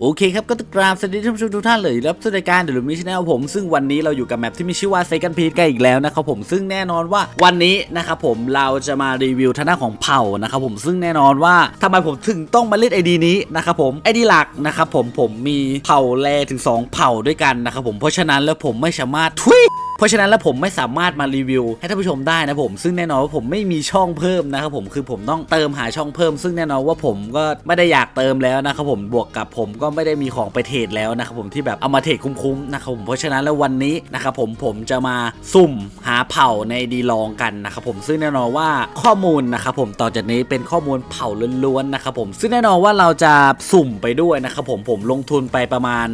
โอเคครับ ก็กราบสวัสดีท่านผู้ชมทุกท่านเลยรับสู่รายการเดลุมิชแนลผมซึ่งวันนี้เราอยู่กับแมปที่มีชื่อว่า Second Peak กันอีกแล้วนะครับผมซึ่งแน่นอนว่าวันนี้นะครับผมเราจะมารีวิวทางด้านของเผ่านะครับผมซึ่งแน่นอนว่าทำไมผมถึงต้องมาเล่นไอดีนี้นะครับผมไอดีหลักนะครับผมผมมีเผ่าแลถึง 2 เผ่าด้วยกันนะครับผมเพราะฉะนั้นแล้วผมไม่สามารถทุยเพราะฉะนั้นแล้วผมไม่สามารถมารีวิว ให้ท่านผู้ชมได้นะผม ซึ่งแน่นอนว่าผมไม่มีช่องเพิ่มนะครับผมคือผมต้องเติมหาช่องเพิ่ม ซึ่งแน่นอนว่าผมก็ไม่ได้อยากเติมแล้วนะครับผมบวกกับผมก็ไม่ได้มีของไปเทรดแล้วนะครับผมที่แบบเอามาเทรดคุ้มๆนะครับผมเพราะฉะนั้นแล้ววันนี้นะครับผมผมจะมาสุ่มหาเผ่าในดีลองกันนะครับผมซึ่งแน่นอนว่าข้อมูลนะครับผมต่อจากนี้เป็นข้อมูลเผ่าล้วนๆนะครับผมซึ่งแน่นอนว่าเราจะสุ่มไปด้วยนะครับผมผมลงทุนไปประมาณ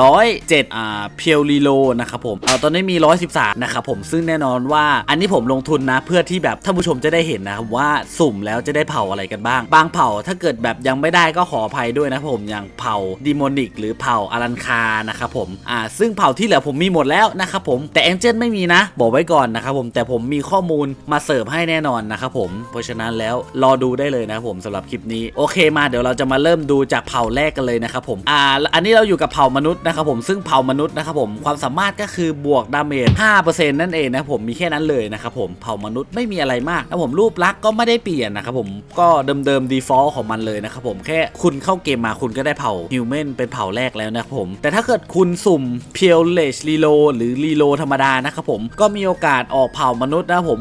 107อ่าเพียวรีโลนะครับผมเอาตอนนี้มี113 นะครับผมซึ่งแน่นอนว่าอันนี้ผมลงทุนนะเพื่อที่แบบท่านผู้ชมจะได้เห็นนะครับว่าสุ่มแล้วจะได้เผ่าอะไรกันบ้าง บางเผ่าถ้าเกิดแบบยังไม่ได้ก็ขออภัยด้วยนะผมอย่างเผ่าดิโมนิกหรือเผ่าอารันคานะครับผมอ่าซึ่งเผ่าที่เหลือผมมีหมดแล้วนะครับผมแต่แองเจิลไม่มีนะ บอกไว้ก่อนนะครับผมแต่ผมมีข้อมูลมาเสิร์ฟให้แน่นอนนะครับผมเพราะฉะนั้นแล้วรอดูได้เลยนะครับผมสำหรับคลิปนี้โอเคมาเดี๋ยวเราจะมาเริ่มดูจากเผ่าแรกกันเลยนะครับผมอ่าอันนี้เราอยู่กับเผ่ามนุษย์นะครับผมซึ่งเผ่ามนุษย์นะครับผมความสามารถก็คือบวกดาเมจ5%นั่นเองนะครับผมมีแค่นั้นเลยนะครับผมเผ่ามนุษย์ไม่มีอะไรมากนะผมรูปลักษณ์ก็ไม่ได้เปลี่ยนนะครับผมก็เดิมๆ default ของมันเลยนะครับผมแค่คุณเข้าเกมมาคุณก็ได้เผ่า human เป็นเผ่าแรกแล้วนะครับผมแต่ถ้าเกิดคุณสุ่ม pure l e reload หรือ relo ธรรมดานะครับผมก็มีโอกาสออกเผ่ามนุษย์นะครับผม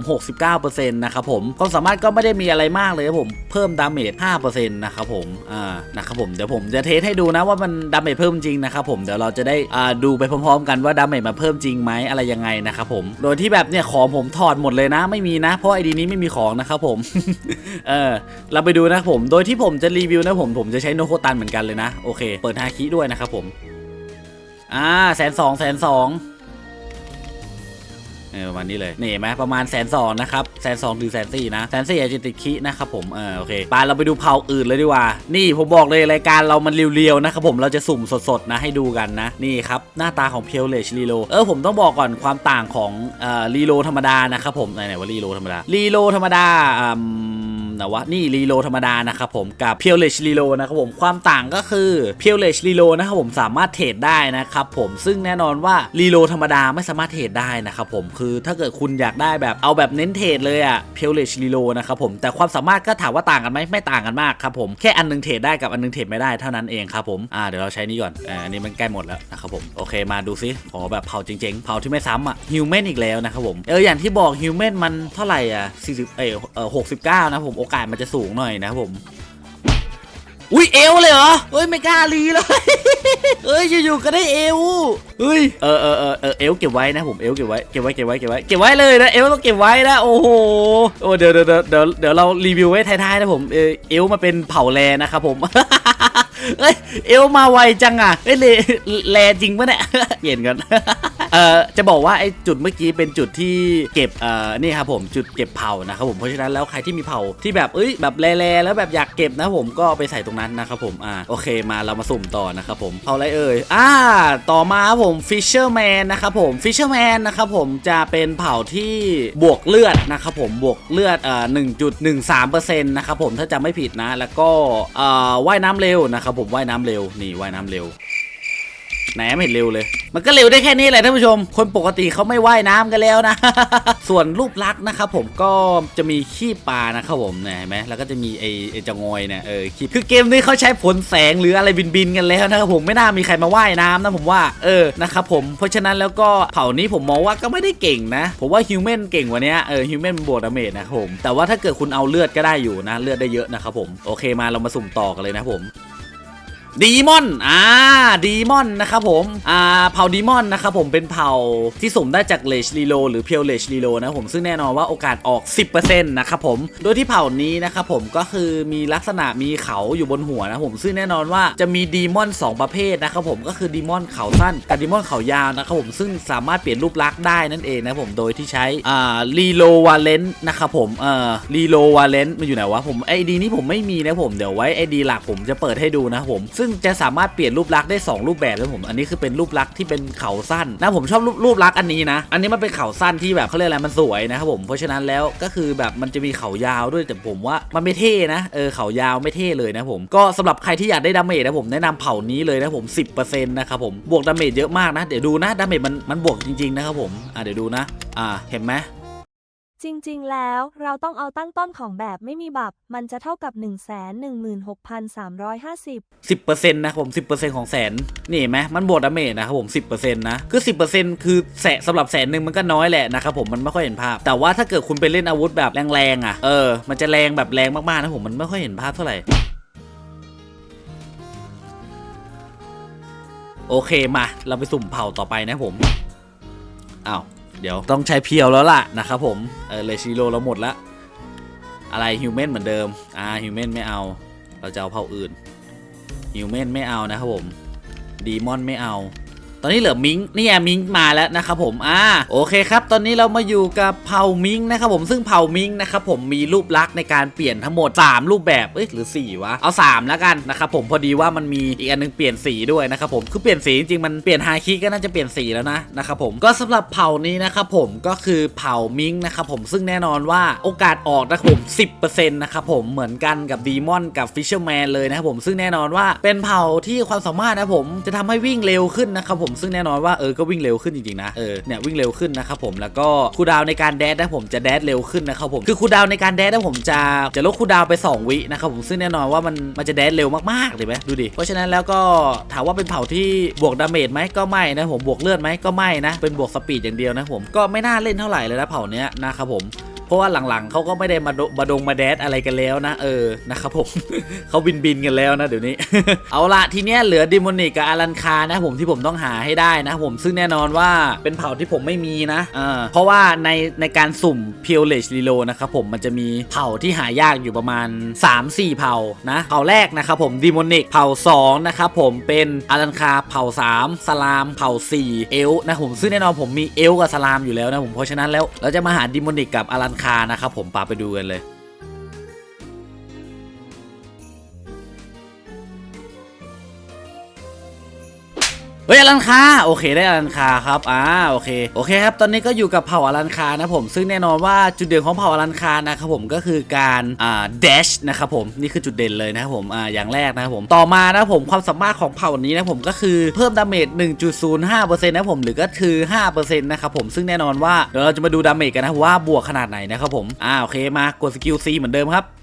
69%นะครับผมความสามารถก็ไม่ได้มีอะไรมากเลยครับผมเพิ่มดาเมจ5%นะครับผมอ่านะครับผมเดี๋ยวผมจะเทสให้ดูนะว่ามันดาเมจเพิ่มจริงนะครับผมเดี๋ยวเราจะได้อ่าดูไปพร้อมๆ กันว่าดาเมจมันเพิ่มจริงไหมอะไรยังไงนะครับผม โดยที่แบบเนี่ยของผมถอดหมดเลยนะ ไม่มีนะ เพราะไอดีนี้ไม่มีของนะครับผม เออ เราไปดูนะครับผม โดยที่ผมจะรีวิวนะผม ผมจะใช้โนโคตันเหมือนกันเลยนะ โอเค เปิดฮาคิด้วยนะครับผม อ่าแสนสองแสนสอง เออประมาณนี้เลยนี่ไหมประมาณแสนสองนะครับแสนสองถึงแสนสี่นะแสนสี่อาจจะติดคินะครับผมเออโอเคไปเราไปดูเผาอื่นเลยดีกว่า นี่ผมบอกเลยรายการเรามันเรียวๆนะครับผมเราจะสุ่มสดๆนะให้ดูกันนะนี่ครับหน้าตาของเพียวเลชรีโลเออผมต้องบอกก่อนความต่างของเอ่อรีโลธรรมดานะครับผมไหนๆว่ารีโลธรรมดารีโลธรรมดาอืม แต่ว่านี่รีโลธรรมดานะครับผมกับเพียวเลชรีโลนะครับผมความต่างก็คือเพียวเลชรีโลนะครับผมสามารถเทรดได้นะครับผมซึ่งแน่นอนว่ารีโลธรรมดาไม่สามารถเทรดได้นะครับผมคือถ้าเกิดคุณอยากได้แบบเอาแบบเน้นเทรดเลยอะเพียวเลชรีโลนะครับผมแต่ความสามารถก็ถามว่าต่างกันไหมไม่ต่างกันมากครับผมแค่อันนึงเทรดได้กับอันนึงเทรดไม่ได้เท่านั้นเองครับผมอ่าเดี๋ยวเราใช้นี่ก่อนอ่าอันนี้มันใกล้หมดแล้วนะครับผมโอเคมาดูซิขอแบบเผาจริงๆเผาที่ไม่ซ้ำอะฮิวแมนอีกแล้วนะครับผมเอออย่างที่บอกฮิวแมนมันเท่าไหร่อะ40เออเออ69นะผมโอกาสมันจะสูงหน่อยนะครับผม อุ้ยเอวเลยเหรอเฮ้ยไม่กล้ารีเลยเฮ้ยอยู่ๆก็ได้เอวเฮ้ยเออเออเออเออเอวเก็บไว้นะผมเอวเก็บไว้เก็บไว้เก็บไว้เก็บไว้เก็บไว้เลยนะเอวต้องเก็บไว้นะโอ้โหโอ้เดี๋ยวเดี๋ยวเดี๋ยวเดี๋ยวเรารีวิวไว้ท้ายๆนะผมเออเอวมาเป็นเผาแลนะครับผมเอ้ยเอวมาไวจังอะเอ้ยแลจริงปะเนี่ยเปลี่ยนกัน เอ่อจะบอกว่าไอ้จุดเมื่อกี้เป็นจุดที่เก็บเอ่อนี่ครับผมจุดเก็บเผานะครับผมเพราะฉะนั้นแล้วใครที่มีเผาที่แบบเอ้ยแบบแลๆแล้วแบบอยากเก็บนะผมก็ไปใส่ตรงนั้นนะครับผมอ่าโอเคมาเรามาสุ่มต่อนะครับผมเผาอะไรเอ่ยอ่าต่อมาครับผม Fisherman นนะครับผม Fisherman นนะครับผมจะเป็นเผาที่บวกเลือดนะครับผมบวกเลือดเอ่อ1.13%นะครับผมถ้าจำไม่ผิดนะ แล้วก็เอ่อว่ายน้ำเร็วนะครับผมว่ายน้ำเร็วนี่ว่ายน้ำเร็ว ไหนไม่เห็นเร็วเลย มันก็เร็วได้แค่นี้แหละท่านผู้ชม คนปกติเขาไม่ว่ายน้ำกันแล้วนะ ส่วนรูปลักษณ์นะครับผมก็จะมีขี้ปลานะครับผมเนี่ยเห็นไหมแล้วก็จะมีไอไอจงอยเนี่ยเออขี้คือเกมนี้เขาใช้ผลแสงหรืออะไรบินๆกันแล้วนะครับผมไม่น่ามีใครมาว่ายน้ำนะผมว่าเออนะครับผมเพราะฉะนั้นแล้วก็เผ่านี้ผมมองว่าก็ไม่ได้เก่งนะผมว่าฮิวแมนเก่งกว่านี้เออฮิวแมนบวกดาเมจนะครับผมแต่ว่าถ้าเกิดคุณเอาเลือดก็ได้อยู่นะ เลือดได้เยอะนะครับผมโอเคมาเรามาสุ่มต่อกันเลยนะผม ดีมอน อ่า ดีมอนนะครับผม อ่า เผ่าดีมอนนะครับผมเป็นเผ่าที่สุ่มได้จากเลชรีโลหรือเพียวเลชรีโลนะผมซึ่งแน่นอนว่าโอกาสออก 10%นะครับผม โดยที่เผ่านี้นะครับผมก็คือมีลักษณะมีเขาอยู่บนหัวนะผมซึ่งแน่นอนว่าจะมีดีมอน 2 ประเภทนะครับผมก็คือดีมอนเขาสั้นกับดีมอนเขายาวนะครับผมซึ่งสามารถเปลี่ยนรูปลักษณ์ได้นั่นเองนะผมโดยที่ใช้ อ่ารีโลวาเลนนะครับผม เอ่อรีโลวาเลนมันอยู่ไหนวะผมไอดีนี้ผมไม่มีนะผมเดี๋ยวไว้ไอดีหลักผมจะเปิดให้ดูนะผมซซึ่งจะสามารถเปลี่ยนรูปลักษณ์ได้ 2 รูปแบบนะผม อันนี้คือเป็นรูปลักษณ์ที่เป็นเขาสั้นนะผมชอบรูปรูปลักษณ์อันนี้นะ อันนี้มันเป็นเขาสั้นที่แบบเขาเรียกอะไรมันสวยนะครับผมเพราะฉะนั้นแล้วก็คือแบบมันจะมีเขายาวด้วยแต่ผมว่ามันไม่เท่นะเออเขายาวไม่เท่เลยนะผมก็สำหรับใครที่อยากได้ดาเมจนะผมแนะนำเผ่านี้เลยนะผม 10%นะครับผมบวกดาเมจเยอะมากนะ เดี๋ยวดูนะดาเมจมันมันบวกจริงๆนะครับผมอะเดี๋ยวดูนะอ่าเห็นไหม จริงๆ แล้วเราต้องเอาตั้งต้นของแบบไม่มีบับ มันจะเท่ากับ 1 1 6 3 5 0สิบเปอร์เซ็นต์นะผมสิบเปอร์เซ็นต์ของแสน นี่เห็นไหมมันบวกดาเมจนะครับผมสิบเปอร์เซ็นต์นะ คือสิบเปอร์เซ็นต์คือแสนสำหรับแสนหนึ่งมันก็น้อยแหละนะครับผมมันไม่ค่อยเห็นภาพ แต่ว่าถ้าเกิดคุณไปเล่นอาวุธแบบแรงๆอะเออมันจะแรงแบบแรงมากๆนะผมมันไม่ค่อยเห็นภาพเท่าไหร่โอเคมา เราไปสุ่มเผ่าต่อไปนะผมอ้าว เดี๋ยวต้องใช้เพียวแล้วล่ะนะครับผมเออเลชิโร่เราหมดละอะไรฮิวแมนเหมือนเดิมอ่าฮิวแมนไม่เอา เราจะเอาเผ่าอื่นฮิวแมนไม่เอานะครับผมดีมอนไม่เอา ตอนนี้เหลือมิงนี่ไงมิงมาแล้วนะครับผมอ่าโอเคครับ ตอนนี้เรามาอยู่กับเผ่ามิงนะครับผมซึ่งเผ่ามิงนะครับผมมีรูปลักษณ์ในการเปลี่ยนทั้งหมด 3 รูปแบบเอ้ยหรือ 4 วะ เอา 3 แล้วกันนะครับผมพอดีว่ามันมีอีกอันนึงเปลี่ยนสีด้วยนะครับผมคือเปลี่ยนสีจริงๆมันเปลี่ยนฮาคิก็น่าจะเปลี่ยนสีแล้วนะนะครับผมก็สำหรับเผ่านี้นะครับผมก็คือเผ่ามิงนะครับผมซึ่งแน่นอนว่าโอกาสออกนะครับผม 10%นะครับผมเหมือนกันกับดีมอนกับฟิชเชอร์แมนเลยนะครับผมซึ่งแน่นอนว่าเป็นเผ่าที่ความสามารถนะผมจะทำให้วิ่งเร็วขึ้นนะครับผมซึ่งแน่นอนว่าเออก็วิ่งเร็วขึ้นจริงๆนะเออเนี่ยวิ่งเร็วขึ้นนะครับผมแล้วก็คูดาวในการแดดนะผมจะแดดเร็วขึ้นนะครับผมคือคูดาวในการแดดนะผมจะจะลดคูดาวไป 2 วินะครับผมซึ่งแน่นอนว่ามันมันจะแดดเร็วมากๆเลยไหมดูดิเพราะฉะนั้นแล้วก็ถามว่าเป็นเผ่าที่บวกดาเมจไหมก็ไม่นะผมบวกเลือดไหมก็ไม่นะเป็นบวกสปีดอย่างเดียวนะผมก็ไม่น่าเล่นเท่าไหร่เลยนะเผ่าเนี้ยนะครับผม ราะว่าหลังๆเขาก็ไม่ได้มาดมาดงมาแดดอะไรกันแล้วนะเออนะครับผมเขาบินบินๆกันแล้วนะเดี๋ยวนี้ เอาละทีเนี้ยเหลือดิมอนิกกับอารันคานะผมที่ผมต้องหาให้ได้นะผมซึ่งแน่นอนว่าเป็นเผ่าที่ผมไม่มีนะเออเพราะว่าในในการสุ่มเพียวเลชลีโลนะครับผมมันจะมีเผ่าที่หายากอยู่ประมาณ 3-4 เผ่านะเผ่าแรกนะครับผมดิมอนิกเผ่า2นะครับผมเป็นอารันคาเผ่า 3 สลามเผ่า 4 เอลนะผมซึ่งแน่นอนผมมีเอลกับสลามอยู่แล้วนะผมเพราะฉะนั้นแล้วเราจะมาหาดิมอนิกกับอารันคานะครับผมปาไปดูกันเลย ฮ้ยอลันคาโอเคได้อลันคาครับอ่าโอเคโอเคครับตอนนี้ก็อยู่กับเผ่าอลันคานะผมซึ่งแน่นอนว่าจุดเด่นของเผ่าอลันคานะครับผมก็คือการอ่า dash นะครับผมนี่คือจุดเด่นเลยนะครับผมอ่าอย่างแรกนะครับผมต่อมานะผมความสามารถของเผ่านี้นะผมก็คือเพิ่มดาเมจ1.05%นะผมหรือก็คือ5%นะครับผมซึ่งแน่นอนว่าเดี๋ยวเราจะมาดูดาเมจกันนะว่าบวกขนาดไหนนะครับผมอ่าโอเคมากดสกิล C เหมือนเดิมครับ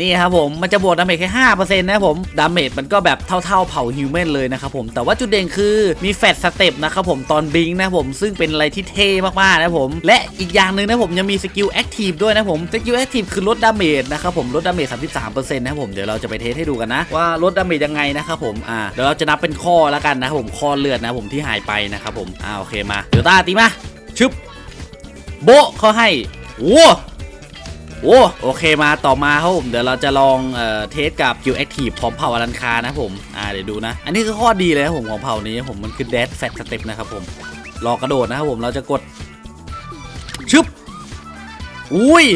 นี่ครับผมมันจะบวกดาเมจแค่ห้าเปอร์เซ็นต์นะครับผมดาเมจมันก็แบบเท่าๆเผ่าฮิวแมนเลยนะครับผมแต่ว่าจุดเด่นคือมีแฟตสเต็ปนะครับผมตอนบิงนะครับผมซึ่งเป็นอะไรที่เท่มากๆนะผมและอีกอย่างหนึ่งนะผมยังมีสกิลแอคทีฟด้วยนะผมสกิลแอคทีฟคือลดดาเมจนะครับผมลดดาเมจ33%นะครับผมเดี๋ยวเราจะไปเทสให้ดูกันนะว่าลดดาเมจยังไงนะครับผมอ่าเดี๋ยวเราจะนับเป็นข้อแล้วกันนะครับผมข้อเลือดนะผมที่หายไปนะครับผมอ่าโอเคมาเดี๋ยวตาตีมาชึบโบเขาให้โอ้ โอ้โอเคมาต่อมาครับผมเดี๋ยวเราจะลองเอ่อเทสกับ Q Active ขอมเผ่าอลันคานะผมอ่าเดี๋ยวดูนะ อันนี้คือข้อดีเลยนะผมของเผ่านี้ผมมันคือ Dead Fat Step นะครับผมรอกระโดดนะครับผมเราจะกดชึบอุ้ย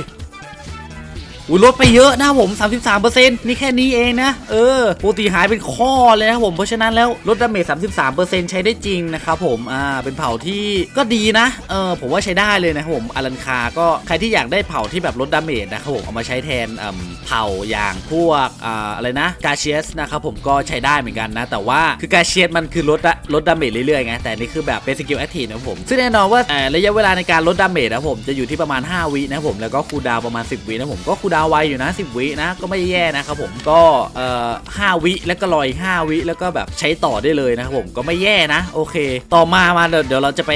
อุ้ยลดไปเยอะนะผม 33%นี่แค่นี้เองนะ เออปกติหายเป็นข้อเลยนะผมเพราะฉะนั้นแล้วลดดาเมจ33%ใช้ได้จริงนะครับผมอ่าเป็นเผ่าที่ก็ดีนะเออผมว่าใช้ได้เลยนะครับผมอารันคาก็ใครที่อยากได้เผ่าที่แบบลดดาเมจนะครับผมเอามาใช้แทนเอ่มเผ่าอย่างพวกอ่าอะไรนะกาเชียสนะครับผมก็ใช้ได้เหมือนกันนะ แต่ว่าคือกาเชียสมันคือลดอะลดดาเมจเรื่อยๆไงแต่นี่คือแบบเป็นสกิลแอคทีฟนะผมซึ่งแน่นอนว่าระยะเวลาในการลดดาเมจนะครับผมจะอยู่ที่ประมาณ 5 วินะครับผมแล้วก็คูลดาวประมาณ 10 วินะครับผมก็คูลดาวไวอยู่นะ 10 วินะ ก็ไม่แย่นะครับผมก็เอ่อ5วิแล้วก็รออีก5วิแล้วก็แบบใช้ต่อได้เลยนะครับผมก็ไม่แย่นะ โอเค ต่อมามาเดี๋ยวเดี๋ยวเราจะไป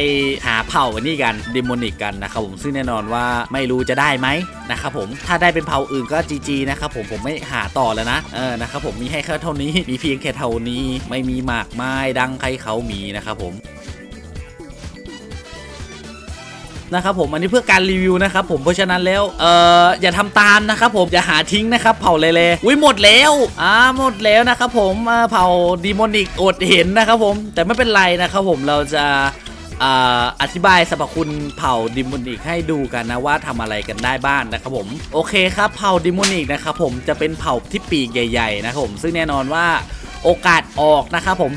หาเผ่าอันนี้กันดิมอนิกกันนะครับผมซึ่งแน่นอนว่าไม่รู้จะได้ไหมนะครับผมถ้าได้เป็นเผ่าอื่นก็จีจีนะครับผมผมไม่หาต่อแล้วนะเออนะครับผมมีให้แค่เท่านี้มีเพียงแค่เท่านี้ไม่มีมากมายดังใครเขามีนะครับผม นะครับผมอันนี้เพื่อการรีวิวนะครับผมเพราะฉะนั้นแล้วเอ่ออย่าทำตามนะครับผมอย่าหาทิ้งนะครับเผาเลยเลยอุ้ยหมดแล้วอ่าหมดแล้วนะครับผมเผาดีมอนิกอดเห็นนะครับผมแต่ไม่เป็นไรนะครับผมเราจะอธิบายสรรพคุณเผ่าดิมอนิกให้ดูกันนะว่าทำอะไรกันได้บ้างนะครับผมโอเคครับเผ่าดิมอนิกนะครับผมจะเป็นเผ่าที่ปีกใหญ่ๆนะครับผมซึ่งแน่นอนว่า โอกาสออกนะครับผม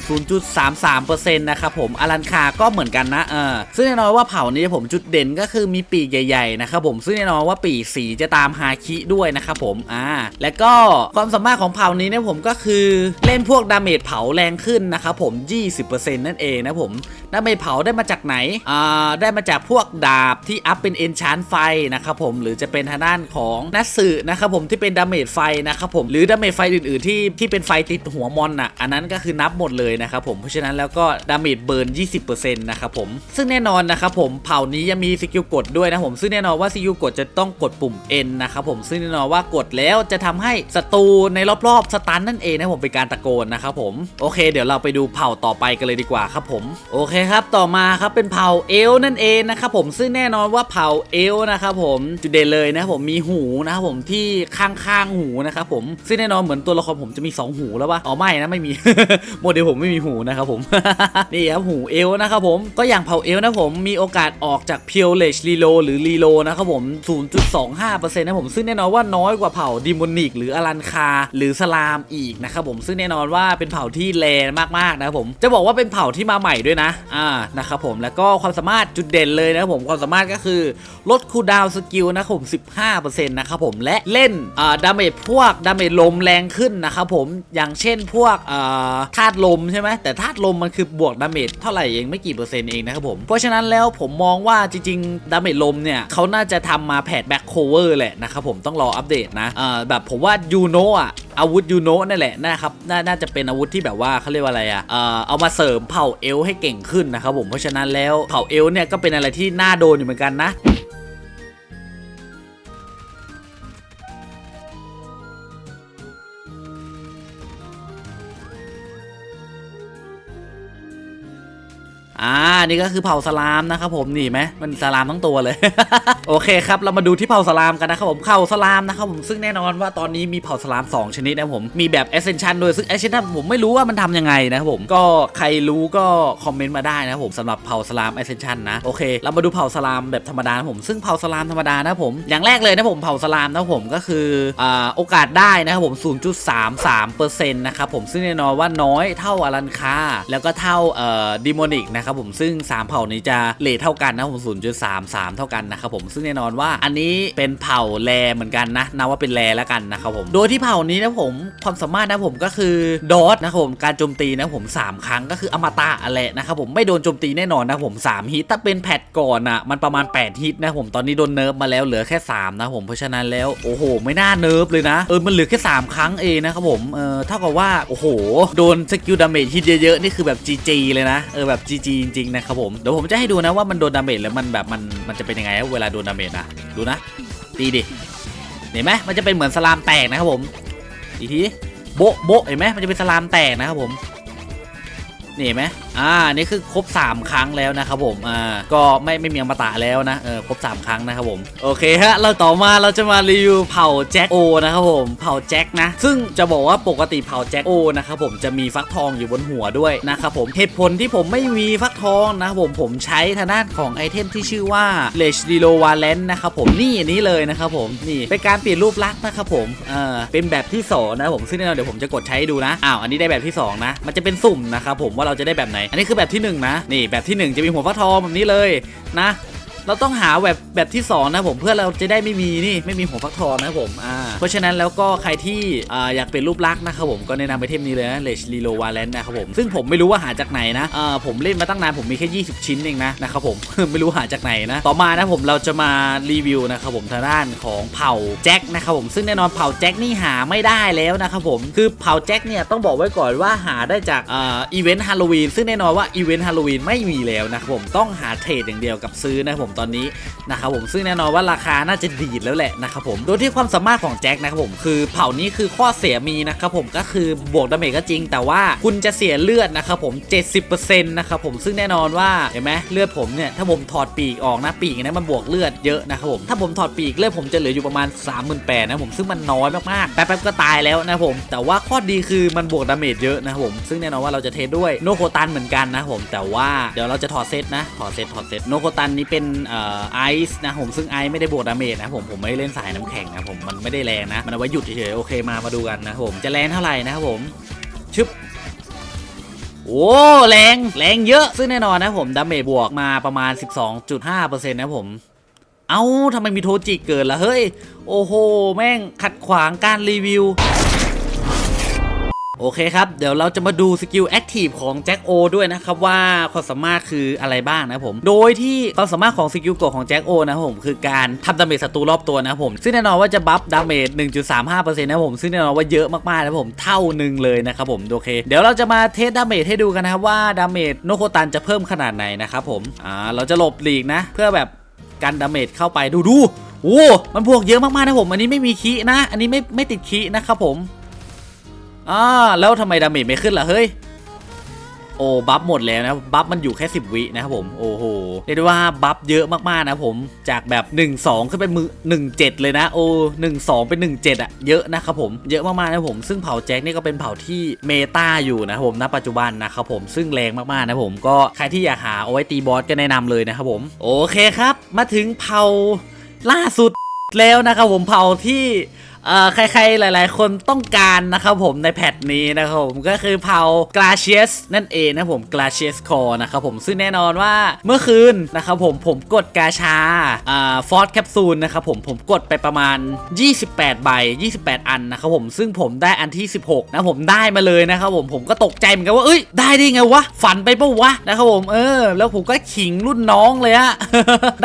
0.33%นะครับผมอารันคาก็เหมือนกันนะเออซึ่งแน่นอนว่าเผ่านี้ผมจุดเด่นก็คือมีปีกใหญ่ๆนะครับผมซึ่งแน่นอนว่าปีกสีจะตามฮาคิด้วยนะครับผมอ่าและก็ความสามารถของเผ่านี้เนี่ยผมก็คือเล่นพวกดาเมจเผาแรงขึ้นนะครับผม 20%นั่นเองนะผมดาเมจเผาได้มาจากไหนอ่าได้มาจากพวกดาบที่อัพเป็นเอนชานไฟนะครับผมหรือจะเป็นทางด้านของนัสสึนะครับผมที่เป็นดาเมจไฟนะครับผมหรือดาเมจไฟอื่นๆที่ที่เป็นไฟติดหัวมอนอะอันนั้นก็คือนับหมดเลยนะครับผมเพราะฉะนั้นแล้วก็ดาเมจเบิร์น 20%นะครับผมซึ่งแน่นอนนะครับผมเผ่านี้ยังมีสกิลกดด้วยนะผมซึ่งแน่นอนว่าสกิลกดจะต้องกดปุ่ม N นะครับผมซึ่งแน่นอนว่ากดแล้วจะทำให้ศัตรูในรอบๆสตันนั่นเองนะผมเป็นการตะโกนนะครับผมโอเค เดี๋ยวเราไปดูเผ่าต่อไปกันเลยดีกว่าครับผมโอเคครับต่อมาครับเป็นเผ่าเอลนั่นเองนะครับผมซึ่งแน่นอนว่าเผ่าเอลนะครับผมจุดเด่นเลยนะครับผมมีหูนะครับผมที่ข้างๆหูนะครับผมซึ่งแน่นอนเหมือนตัวละครผมจะมีสองหูแล้วปะอ๋อไม่นะไม่มี โมเดลผมไม่มีหูนะครับผม นี่ครับหูเอลนะครับผม ก็อย่างเผ่าเอลนะผมมีโอกาสออกจากเพียวเลชรีโลหรือรีโลนะครับผม 0.25%นะผมซึ่งแน่นอนว่าน้อยกว่าเผ่าดิมอนิกหรืออลันคา หรือสลามอีกนะครับผมซึ่งแน่นอนว่าเป็นเผ่าที่แรงมากๆนะครับผมจะบอกว่าเป็นเผ่าที่มาใหม่ด้วยนะอ่านะครับผมแล้วก็ความสามารถจุดเด่นเลยนะครับผมความสามารถก็คือลดคูดาวสกิลนะครับผม 15%นะครับผมและเล่นอ่าดาเมจพวกดาเมจลมแรงขึ้นนะครับผมอย่างเช่นพวกอ่าธาตุลมใช่ไหมแต่ธาตุลมมันคือบวกดาเมจเท่าไหร่เองไม่กี่เปอร์เซ็นต์เองนะครับผม เพราะฉะนั้นแล้วผมมองว่าจริงๆดาเมจลมเนี่ยเขาน่าจะทำมาแพทแบ็คโคเวอร์แหละนะครับผมต้องรออัปเดตนะแบบผมว่ายูโนอะอาวุธยูโนะนั่นแหละนะครับนน่าจะเป็นอาวุธที่แบบว่าเขาเรียกว่าอะไรอะเอ่อเอามาเสริมเผ่าเอลให้เก่งขึ้นนะครับผมเพราะฉะนั้นแล้วเผ่าเอลเนี่ยก็เป็นอะไรที่น่าโดนอยู่เหมือนกันนะ อ่านี่ก็คือเผ่าสลามนะครับผมนี่ไหมมันสลามทั้งตัวเลย โอเคครับเรามาดูที่เผ่าสลามกันนะครับผมเผ่าสลามนะครับผมซึ่งแน่นอนว่าตอนนี้มีเผ่าสลาม 2 ชนิดนะผมมีแบบ Ascension ด้วยซึ่ง Ascension ผมไม่รู้ว่ามันทำยังไงนะครับผมก็ใครรู้ก็คอมเมนต์มาได้นะครับผมสำหรับเผ่าสลาม Ascension นะโอเค เรามาดูเผ่าสลามแบบธรรมดานะผมซึ่งเผ่าสลามธรรมดานะผมอย่างแรกเลยนะผมเผ่าสลามนะผมก็คืออ่าโอกาสได้นะครับผม 0.33%นะครับผมซึ่งแน่นอนว่าน้อยเท่าอลันคาแล้วก็เท่าเอ่อดิโมนิกนะครับผมซึ่งึ่ง 3 เผ่านี้จะเลทเท่ากันนะครับผม0.33เท่ากันนะครับผมซึ่งแน่นอนว่าอันนี้เป็นเผ่าแรเหมือนกันนะนับว่าเป็นแรแล้วกันนะครับผมโดยที่เผ่านี้นะผมความสามารถนะผมก็คือดอทนะครับผมการโจมตีนะผม 3 ครั้งก็คืออมตะแหละนะครับผมไม่โดนโจมตีแน่นอนนะผม 3 ฮิตถ้าเป็นแพทก่อนอะมันประมาณ 8 ฮิตนะผมตอนนี้โดนเนิร์ฟมาแล้วเหลือแค่ 3 นะผมเพราะฉะนั้นแล้วโอ้โห ไม่น่าเนิร์ฟเลยนะเออมันเหลือแค่ 3 ครั้งเองนะครับผมเออเท่ากับว่าโอ้โห โดนสกิลดาเมจฮิตเยอะๆนี่คือแบบ GG เลยนะเออแบบ GG จริงๆนะครับผมเดี๋ยวผมจะให้ดูนะว่ามันโดนดาเมจแล้วมันแบบมันมันจะเป็นยังไงเวลาโดนดาเมจนะดูนะตีดิเห็นไหมมันจะเป็นเหมือนสลามแตกนะครับผมอีกทีโบโบเห็นไหมมันจะเป็นสลามแตกนะครับผมนี่เห็นไหมอ่านี่คือครบ 3 ครั้งแล้วนะครับผมอ่าก็ไม่ไม่มีอมตะแล้วนะเออครบ 3 ครั้งนะครับผมโอเคฮะเราต่อมาเราจะมารีวิวเผ่าแจ็คโอนะครับผมเผ่าแจ็คนะซึ่งจะบอกว่าปกติเผ่าแจ็คโอนะครับผมจะมีฟักทองอยู่บนหัวด้วยนะครับผมเหตุผลที่ผมไม่มีฟักทองนะครับผมผมใช้ทางด้านของไอเทมที่ชื่อว่าเลชดีโลวาเลนนะครับผมนี่อันนี้เลยนะครับผมนี่เป็นการเปลี่ยนรูปลักษณ์นะครับผมเออเป็นแบบที่สองนะครับผมซึ่งแน่นอนเดี๋ยวผมจะกดใช้ดูนะอ้าวอันนี้ได้แบบที่สองนะ มันจะเป็นสุ่มนะครับผมว่าเราจะได้แบบไหนอันนี้คือแบบที่หนึ่งนะนี่แบบที่หนึ่งจะมีหัวฟักทองแบบนี้เลยนะ เราต้องหาแบบแบบที่สองนะผมเพื่อเราจะได้ไม่มีนี่ไม่มีหัวฟักทองนะผมอ่าเพราะฉะนั้นแล้วก็ใครที่อ่าอยากเปลี่ยนรูปลักษณ์นะครับผมก็แนะนำไปเทมนี้เลยนะเลชลีโลวาเลนนะครับผมซึ่งผมไม่รู้ว่าหาจากไหนนะอ่าผมเล่นมาตั้งนานผมมีแค่ 20 ชิ้นเองนะนะครับผมไม่รู้หาจากไหนนะ ต่อมานะผมเราจะมารีวิวนะครับผมทางด้านของเผ่าแจ็คนะครับผมซึ่งแน่นอนเผ่าแจ็คนี่หาไม่ได้แล้วนะครับผมคือเผ่าแจ็คเนี่ยต้องบอกไว้ก่อนว่าหาได้จากอ่าอีเวนต์ฮาโลวีนซึ่งแน่นอนว่าอีเวนต์ฮาโลวีนไม่มีแล้วนะครับผมต้องหาเทรดอย่างเดียวกับซื้อนะผมตอนนี้นะครับผมซึ่งแน่นอนว่าราคาน่าจะดีดแล้วแหละนะครับผมโดยที่ความสามารถของแจ็คนะครับผมคือเผ่านี้คือข้อเสียมีนะครับผมก็คือบวกดาเมจก็จริง แต่ว่าคุณจะเสียเลือดนะครับผม 70%นะครับผมซึ่งแน่นอนว่าเห็นไหมเลือดผมเนี่ยถ้าผมถอดปีกออกนะปีกเนะมันบวกเลือดเยอะนะครับผมถ้าผมถอดปีกเลือดผมจะเหลืออยู่ประมาณ 38,000นะผมซึ่งมันน้อยมากๆแป๊บๆก็ตายแล้วนะครับผมแต่ว่าข้อดีคือมันบวกดาเมจเยอะนะครับผมซึ่งแน่นอนว่าเราจะเทสด้วยโนโคตันเหมือนกันนะครับผมแต่ว่าเดี๋ยวเราจะถอดเซตนะถอดเซตถอดเซตโนโคตันนี้เป็นไอซ์นะผมซึ่งไอซ์ไม่ได้บวกดาเมจนะผมผมไม่ได้เล่นสายน้ำแข็งนะผมมันไม่ได้แรงนะ มันเอาไว้หยุดเฉยๆโอเคมามาดูกันนะผมจะแรงเท่าไหร่นะครับผมชึบโอ้แรงแรงเยอะ ซึ่งแน่นอนนะผมดาเมจบวกมาประมาณ 12.5%นะผมเอ้าทำไมมีโทจิเกิดล่ะเฮ้ย โอ้โห แม่งขัดขวางการรีวิว โอเคครับ เดี๋ยวเราจะมาดูสกิลแอคทีฟของแจ็คโอด้วยนะครับว่าความสามารถคืออะไรบ้างนะผม โดยที่ความสามารถของสกิลกดของแจ็คโอนะผมคือการทำดาเมจศัตรูรอบตัวนะผม ซึ่งแน่นอนว่าจะบัฟดาเมจ1.35%นะครับผมซึ่งแน่นอนว่าเยอะมากๆนะผมเท่าหนึ่งเลยนะครับผมโอเค เดี๋ยวเราจะมาเทสดาเมจให้ดูกันนะครับว่าดาเมจโนโคตันจะเพิ่มขนาดไหนนะครับผมอ่าเราจะหลบหลีกนะ เพื่อแบบกันดาเมจเข้าไปดูดูโอ้มันบวกเยอะมากๆนะผม อันนี้ไม่มีคีนะ อันนี้ไม่ไม่ติดคีนะครับผม อ่าแล้วทำไมดาเมจไม่ขึ้นล่ะเฮ้ยโอ้บัฟหมดแล้วนะบัฟมันอยู่แค่ 10 วินะครับผมโอ้โหเรียกได้ว่าบัฟเยอะมากๆนะผมจากแบบ 1 2 ขึ้นไปมือ1 7 เลยนะโอ้1 2 เป็น 1 7อะเยอะนะครับผมเยอะมากๆนะผมซึ่งเผ่าแจ็คนี่ก็เป็นเผ่าที่เมตาอยู่นะครับผมณปัจจุบันนะครับผมซึ่งแรงมากๆนะผมก็ใครที่อยากหาเอาไว้ตีบอสก็แนะนำเลยนะครับผมโอเคครับ มาถึงเผ่าล่าสุดแล้วนะครับผมเผ่าที่ใครๆ หลายๆ คนต้องการนะครับผมในแพทนี้นะครับผมก็คือเผา Glacius นั่นเองนะผม Glacius Core นะครับผมซึ่งแน่นอนว่าเมื่อคืนนะครับผมผมกดกาชาอ่าฟอร์ดแคปซูลนะครับผมผมกดไปประมาณ 28 ใบ 28 อันนะครับผมซึ่งผมได้อันที่ 16 นะผมได้มาเลยนะครับผมผมก็ตกใจเหมือนกันว่าเอ้ยได้ได้ไงวะฝันไปปะวะนะครับผมเออ แล้วผมก็ขิงรุ่นน้องเลยอะ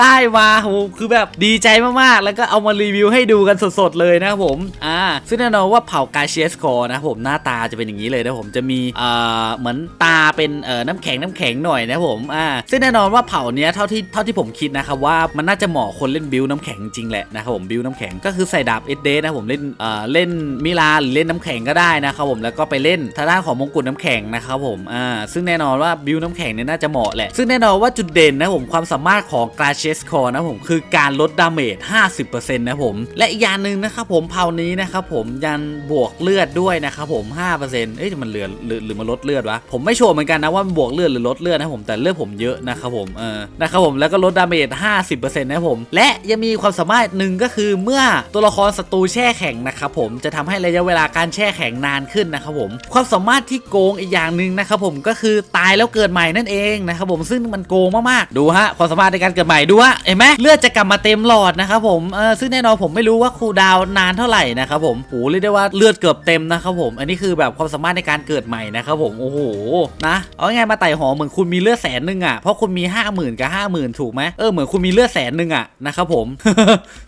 ได้มาโหคือแบบดีใจมากๆ แล้วก็เอามารีวิวให้ดูกันสดๆเลยนะครับผมอ่าซึ่งแน่นอนว่าเผ่ากาเชียสคอนะผมหน้าตาจะเป็นอย่างนี้เลยนะผมจะมีเอ่อเหมือนตาเป็นเอ่อน้ำแข็งน้ำแข็งหน่อยนะผมอ่าซึ่งแน่นอนว่าเผ่าเนี้ยเท่าที่เท่าที่ผมคิดนะครับว่ามันน่าจะเหมาะคนเล่นบิวน้ำแข็งจริงแหละนะครับผมบิวน้ำแข็งก็คือใส่ดาบเอเดนะผมเล่นเอ่อเล่นมิลาหรือเล่นน้ำแข็งก็ได้นะครับผมแล้วก็ไปเล่นทางด้านของมงกุฎน้ำแข็งนะครับผมอ่าซึ่งแน่นอนว่าบิวน้ำแข็งเนี่ยน่าจะเหมาะแหละซึ่งแน่นอนว่าจุดเด่นนะผมความสามารถของกาเชสคอนะผมคือการลดดาเมจ50%นะผมและอีกอย่างหนึ่งนะครับผมเผ่านี้นะครับผมยันบวกเลือดด้วยนะครับผม5%เอ้ยมันเหลือหรือหรือมันลดเลือดวะผมไม่ชัวร์เหมือนกันนะว่ามันบวกเลือดหรือลดเลือดนะผมแต่เลือดผมเยอะนะครับผมเออนะครับผมแล้วก็ลดดาเมจ50%นะครับผมและยังมีความสามารถหนึ่งก็คือเมื่อตัวละครศัตรูแช่แข็งนะครับผมจะทำให้ระยะเวลาการแช่แข็งนานขึ้นนะครับผมความสามารถที่โกงอีกอย่างหนึ่งนะครับผมก็คือตายแล้วเกิดใหม่นั่นเองนะครับผมซึ่งมันโกงมากๆดูฮะความสามารถในการเกิดใหม่ดูฮะเห็นไหมเลือดจะกลับมาเต็มหลอดนะครับผมเออซึ่งแน่นอนผมไม่รู้ว่าคูดาวนานเท่าท่าไหร่นะครับผมโหเรียกได้ว่าเลือดเกือบเต็มนะครับผมอันนี้คือแบบความสามารถในการเกิดใหม่นะครับผมโอ้โหนะเอาไงายมาไต่หอเหมือนคุณมีเลือดแสนหนึ่งอะเพราะคุณมี 5 0,000กับ50,000ถูกไหมเออเหมือนคุณมีเลือดแสนหนึ่งอะนะครับผม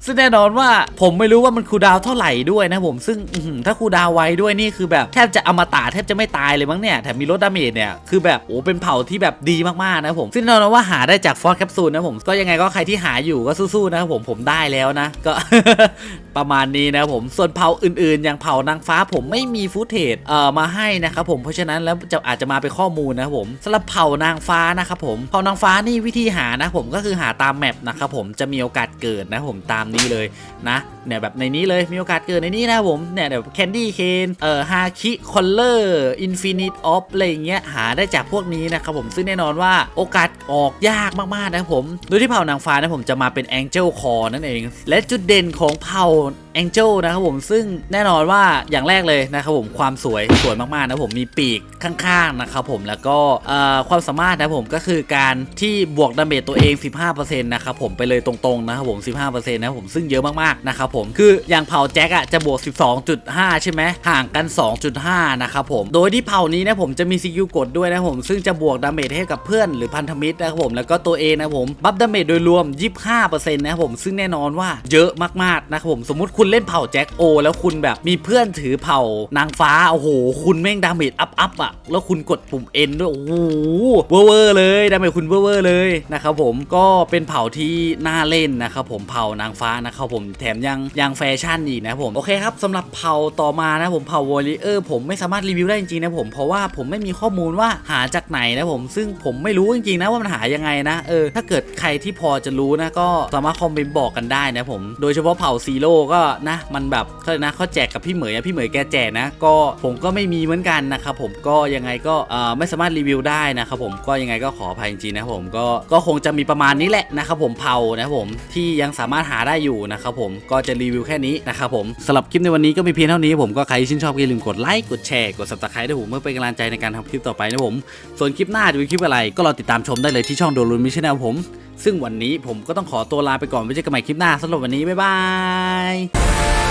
ซึ่งแน่นอนว่าผมไม่รู้ว่ามันคูดาวเท่าไหร่ด้วยนะผมซึ่งถ้าคูดาวไวด้วยนี่คือแบบแทบจะอมตะแทบจะไม่ตายเลยมั้งเนี่ยแถมมีลดดาเมจเนี่ยคือแบบโอ้เป็นเผ่าที่แบบดีมากๆนะผมซึ่งแน่นอนว่าหาได้จากฟอร์แคปซูลนะผมก็ยังไงก็ใครที่หาอยู่ก็สู้ๆนะครับผมผมได้แล้วนะก็ประมาณนี้นะครับผมส่วนเผ่าอื่นๆ อย่างเผ่านางฟ้าผมไม่มีฟุตเทจเอ่อมาให้นะครับผมเพราะฉะนั้นแล้วจะอาจจะมาเป็นข้อมูลนะครับผมสำหรับเผ่านางฟ้านะครับผมเผ่านางฟ้านี่วิธีหานะผมก็คือหาตามแมปนะครับผมจะมีโอกาสเกิดนะผมตามนี้เลยนะเนี่ยแบบในนี้เลยมีโอกาสเกิดในนี้นะผมเนี่ยแบบแคนดี้เคนเอ่อฮาคิคอลเลอร์อินฟินิตออฟอะไรอย่างเงี้ยหาได้จากพวกนี้นะครับผมซึ่งแน่นอนว่าโอกาสออกยากมากๆนะผมโดยที่เผ่านางฟ้านะผมจะมาเป็นแองเจิลคอนั่นเอง และจุดเด่นของเผ่า แองเจลนะครับผมซึ่งแน่นอนว่าอย่างแรกเลยนะครับผมความสวยสวยมากๆนะผมมีปีกข้างๆนะครับผมแล้วก็ความสามารถนะผมก็คือการที่บวกดาเมจตัวเอง 15%นะครับผมไปเลยตรงๆนะครับผม 15%นะครับผมซึ่งเยอะมากๆนะครับผมคืออย่างเผาแจ็คอะจะบวก 12.5 ใช่ไหมห่างกัน 2.5 นะครับผม โดยที่เผานี้นะผมจะมีสกิลกดด้วยนะผม ซึ่งจะบวกดาเมจให้กับเพื่อนหรือพันธมิตรนะครับผมแล้วก็ตัวเองนะผมบัฟดาเมจโดยรวม 25%นะครับผมซึ่งแน่นอนว่าเยอะมากๆนะครับผมสมมติคุณเล่นเผ่าแจ็คโอ แล้วคุณแบบมีเพื่อนถือเผ่านางฟ้า โอ้โห คุณแม่งดาเมจอัพอัพอะ แล้วคุณกดปุ่ม N ด้วย โอ้โหเวอร์เวอร์เลยดาเมจคุณเวอร์เวอร์เลยนะครับผมก็เป็นเผ่าที่น่าเล่นนะครับผมเผ่านางฟ้านะครับผมแถมยังยังแฟชั่นอีกนะผมโอเคครับสำหรับเผ่าต่อมานะผมเผ่าวอลเลเยอร์ผมไม่สามารถรีวิวได้จริงๆนะผมเพราะว่าผมไม่มีข้อมูลว่าหาจากไหนนะผมซึ่งผมไม่รู้จริงๆนะว่ามันหายังไงนะเออถ้าเกิดใครที่พอจะรู้นะก็สามารถคอมเมนต์บอกกันได้นะผมโดยเฉพาะเผ่าซีโร่ก็นะมันแบบเขาเลยนะเขาแจกกับพี่เหมยอะพี่เหมยแกแจกนะ ก็ผมก็ไม่มีเหมือนกันนะครับผมก็ยังไงก็ไม่สามารถรีวิวได้นะครับผมก็ยังไงก็ขออภัยจริงๆนะผมก็ก็คงจะมีประมาณนี้แหละนะครับผมเผานะผมที่ยังสามารถหาได้อยู่นะครับผมก็จะรีวิวแค่นี้นะครับผมสำหรับคลิปในวันนี้ก็มีเพียงเท่านี้ผมก็ใครที่ชื่นชอบก็อย่าลืมกดไลค์กดแชร์กด subscribe ด้วยผมเพื่อเป็นกำลังใจในการทำคลิปต่อไปนะผมส่วนคลิปหน้าจะเป็นคลิปอะไรก็รอติดตามชมได้เลยที่ช่องโดรนมิชแนลผม ซึ่งวันนี้ผมก็ต้องขอตัวลาไปก่อนไว้เจอกันใหม่คลิปหน้าสำหรับวันนี้บ๊ายบาย